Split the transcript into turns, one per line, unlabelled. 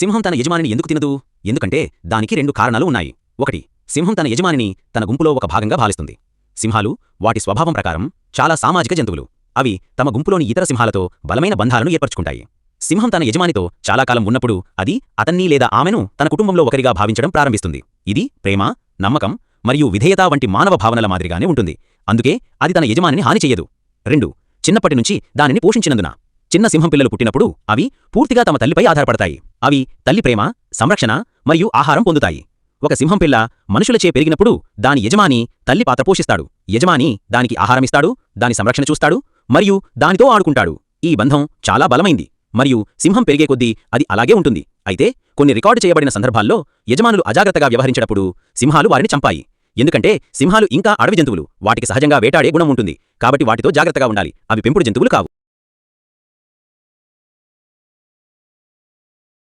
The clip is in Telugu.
సింహం తన యజమానిని ఎందుకు తినదు? ఎందుకంటే దానికి రెండు కారణాలు ఉన్నాయి. ఒకటి సింహం తన యజమానిని తన గుంపులో ఒక భాగంగా భావిస్తుంది. సింహాలు వాటి స్వభావం ప్రకారం చాలా సామాజిక జంతువులు. అవి తమ గుంపులోని ఇతర సింహాలతో బలమైన బంధాలను ఏర్పరచుకుంటాయి. సింహం తన యజమానితో చాలా కాలం ఉన్నప్పుడు అది అతన్ని లేదా ఆమెను తన కుటుంబంలో ఒకరిగా భావించడం ప్రారంభిస్తుంది. ఇది ప్రేమ నమ్మకం మరియు విధేయత వంటి మానవ భావనల మాదిరిగానే ఉంటుంది. అందుకే అది తన యజమానిని హాని చెయ్యదు రెండు చిన్నప్పటి నుంచి దానిని పోషించినందున. చిన్న సింహం పిల్లలు పుట్టినప్పుడు అవి పూర్తిగా తమ తల్లిపై ఆధారపడతాయి. అవి తల్లి ప్రేమ సంరక్షణ మరియు ఆహారం పొందుతాయి. ఒక సింహం పిల్ల మనుషులచే పెరిగినప్పుడు దాని యజమాని తల్లి పాత్ర పోషిస్తాడు. యజమాని దానికి ఆహారమిస్తాడు దాని సంరక్షణ చూస్తాడు మరియు దానితో ఆడుకుంటాడు. ఈ బంధం చాలా బలమైంది మరియు సింహం పెరిగే కొద్దీ అది అలాగే ఉంటుంది. అయితే కొన్ని రికార్డు చేయబడిన సందర్భాల్లో యజమానులు అజాగ్రత్తగా వ్యవహరించినప్పుడు సింహాలు వారిని చంపాయి. ఎందుకంటే సింహాలు ఇంకా అడవి జంతువులు వాటికి సహజంగా వేటాడే గుణం ఉంటుంది. కాబట్టి వాటితో జాగ్రత్తగా ఉండాలి. అవి పెంపుడు జంతువులు కావు.